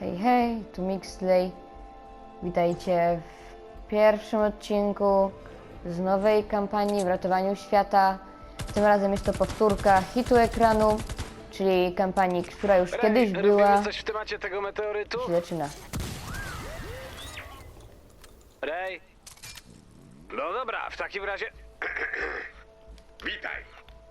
Hej, hej, tu Mixley. Witajcie w pierwszym odcinku z nowej kampanii w ratowaniu świata. Tym razem jest to powtórka hitu ekranu, czyli kampanii, która już kiedyś była. Coś w temacie tego meteorytu? Się zaczyna. Rej? No dobra, w takim razie... Witaj,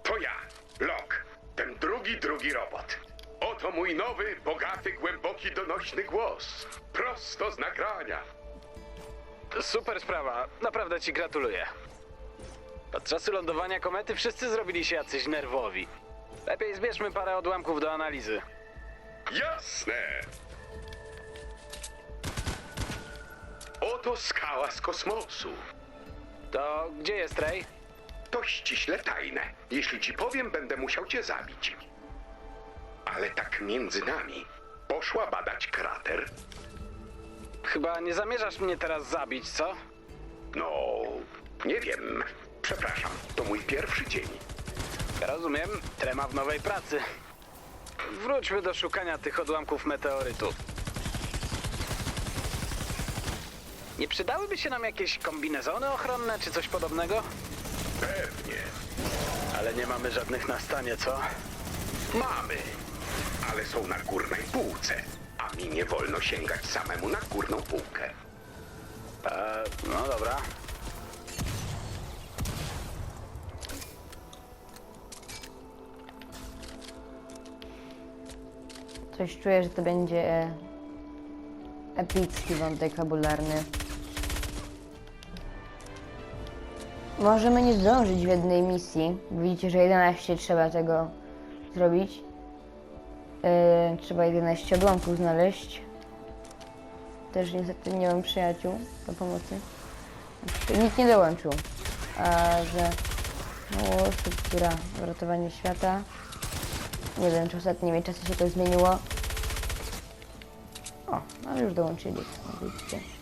to ja, Lok, ten drugi, drugi robot. Oto mój nowy, bogaty, głęboki, donośny głos. Prosto z nagrania. Super sprawa, naprawdę ci gratuluję. Od czasu lądowania komety wszyscy zrobili się jacyś nerwowi. Lepiej zbierzmy parę odłamków do analizy. Jasne. Oto skała z kosmosu. To gdzie jest Rej? To ściśle tajne. Jeśli ci powiem, będę musiał cię zabić. Ale tak między nami. Poszła badać krater. Chyba nie zamierzasz mnie teraz zabić, co? No, nie wiem. Przepraszam, to mój pierwszy dzień. Rozumiem, trema w nowej pracy. Wróćmy do szukania tych odłamków meteorytu. Nie przydałyby się nam jakieś kombinezony ochronne czy coś podobnego? Pewnie. Ale nie mamy żadnych na stanie, co? Mamy, ale są na górnej półce, a mi nie wolno sięgać samemu na górną półkę. E, no dobra. Coś czuję, że to będzie epicki wątek fabularny. Możemy nie zdążyć w jednej misji. Widzicie, że 11 trzeba tego zrobić. Yy, trzeba 11 odłamków znaleźć. Też niestety nie mam przyjaciół do pomocy. Nikt nie dołączył. A że no, struktura uratowanie świata. Nie wiem, czy ostatnimi czasy się to zmieniło. O, ale już dołączyli. Widzicie.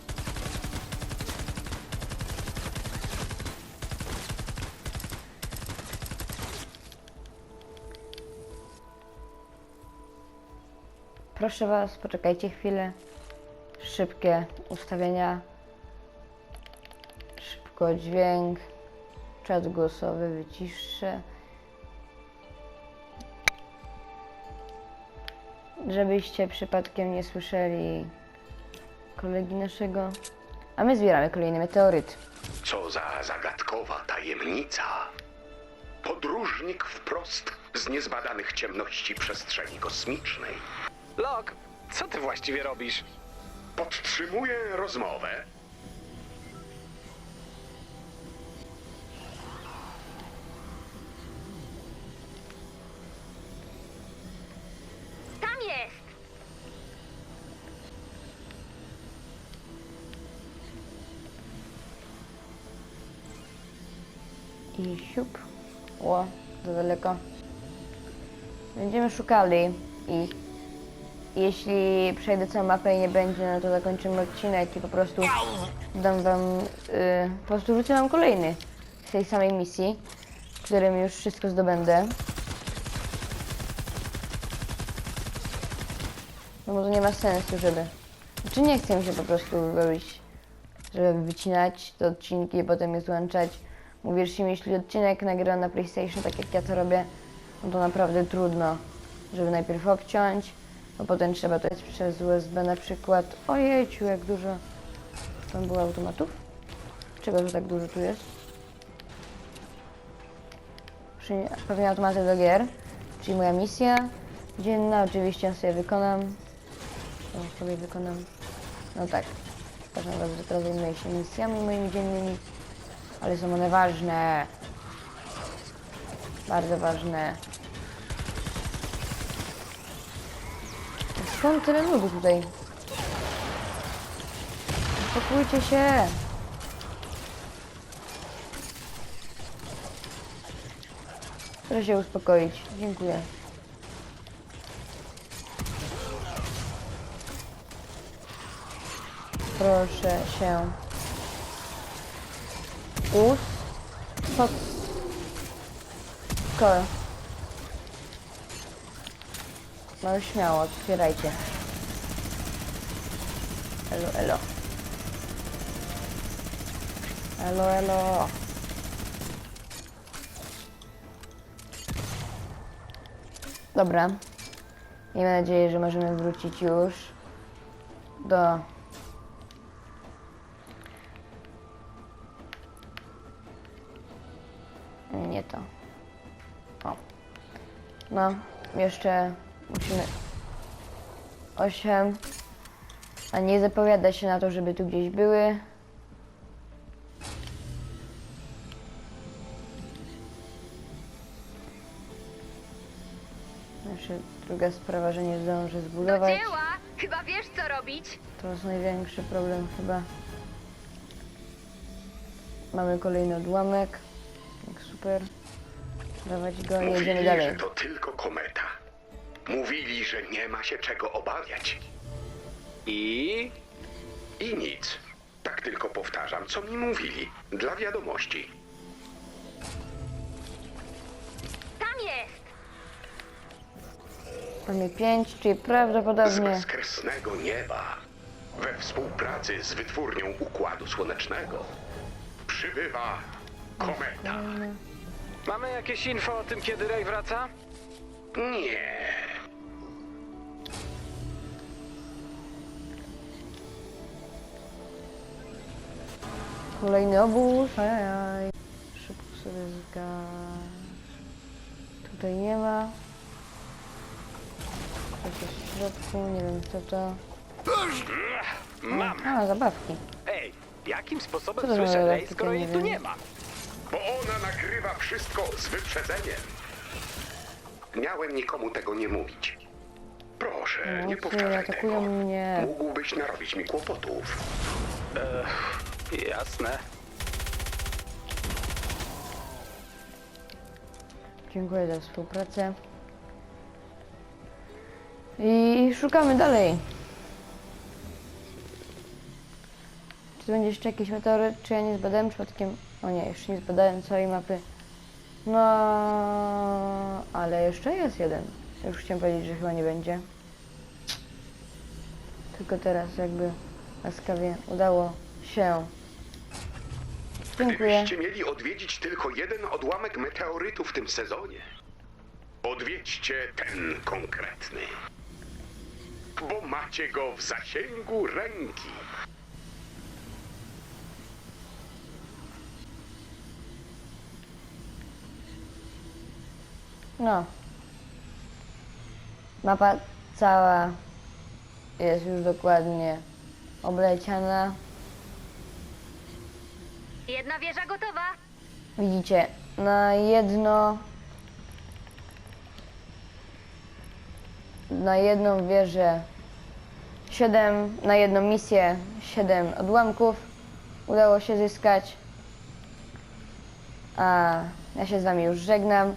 Proszę Was, poczekajcie chwilę. Szybkie ustawienia. Szybko dźwięk. Czat głosowy wyciszę. żebyście przypadkiem nie słyszeli kolegi naszego. A my zbieramy kolejny meteoryt. Co za zagadkowa tajemnica. Podróżnik wprost z niezbadanych ciemności przestrzeni kosmicznej. Lok, co ty właściwie robisz? Podtrzymuję rozmowę. Tam jest! I siup. Ło, za daleko. Będziemy szukali i jeśli przejdę całą mapę i nie będzie, no to zakończymy odcinek i po prostu dam wam, y, po prostu rzucę wam kolejny z tej samej misji, w którym już wszystko zdobędę. No bo to nie ma sensu, żeby... Czy nie chcę mi się po prostu robić, żeby wycinać te odcinki i potem je złączać. Mówisz mi, jeśli odcinek nagra na PlayStation, tak jak ja to robię, no to naprawdę trudno, żeby najpierw obciąć, a potem trzeba jest przez USB na przykład. Ojejciu, jak dużo tam było automatów? Czego tu tak dużo tu jest? Pewnie automaty do gier, czyli moja misja dzienna, oczywiście ją sobie wykonam. To sobie wykonam. No tak, tak naprawdę teraz zajmuję się misjami moimi dziennymi, ale są one ważne. Bardzo ważne. Skąd tyle ludu tutaj? Uspokójcie się! Proszę się uspokoić. Dziękuję. Proszę się us... Pod... No śmiało, otwierajcie. elo, elo. Elo, elo. Dobra. Miejmy nadzieję, że możemy wrócić już do Nie to. O. No, jeszcze musimy 8. A nie zapowiada się na to, żeby tu gdzieś były. Jeszcze druga sprawa, że nie zdążę Do zbudować. dzieła! Chyba wiesz, co robić. To jest największy problem chyba. Mamy kolejny odłamek. Jak super. Dawać go i jedziemy Mówili, dalej. że to tylko kometa. Mówili, że nie ma się czego obawiać. I... I nic. Tak tylko powtarzam, co mi mówili. Dla wiadomości. Tam jest! Mamy 5, czyli Z prawdopodobnie. bezkresnego nieba, we współpracy z wytwórnią Układu Słonecznego, przybywa kometa. Mamy jakieś info o tym, kiedy Ray wraca? Nie. Kolejny obóz. Ajaj. Szybko sobie zgasz. Tutaj nie ma. Coś jest w środku, nie wiem co to. Mam! A, zabawki. Ej, jakim sposobem Co to za słyszę Ray, skoro nie jej tu wiem. nie ma? Bo ona nagrywa wszystko z wyprzedzeniem. Miałem nikomu tego nie mówić. Proszę, No, nie powtarzaj atakują tego. mnie. Mógłbyś narobić mi kłopotów. Jasne. Dziękuję za współpracę. I szukamy dalej. Czy będzie jeszcze jakiś meteoryt, czy ja nie zbadałem przypadkiem... O nie, jeszcze nie zbadałem całej mapy. No, ale jeszcze jest jeden. Już chciałem powiedzieć, że chyba nie będzie. Tylko teraz jakby łaskawie udało się. Dziękuję. Gdybyście mieli odwiedzić tylko jeden odłamek meteorytu w tym sezonie, odwiedźcie ten konkretny. Bo macie go w zasięgu ręki. No. Mapa cała jest już dokładnie obleciana. Jedna wieża gotowa. Widzicie, na jedno. Na jedną wieżę 7, na jedną misję 7 odłamków udało się zyskać. A ja się z Wami już żegnam.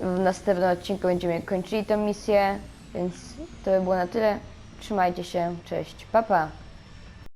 W następnym odcinku będziemy kończyli tę misję, więc to by było na tyle. Trzymajcie się, cześć, papa. Pa.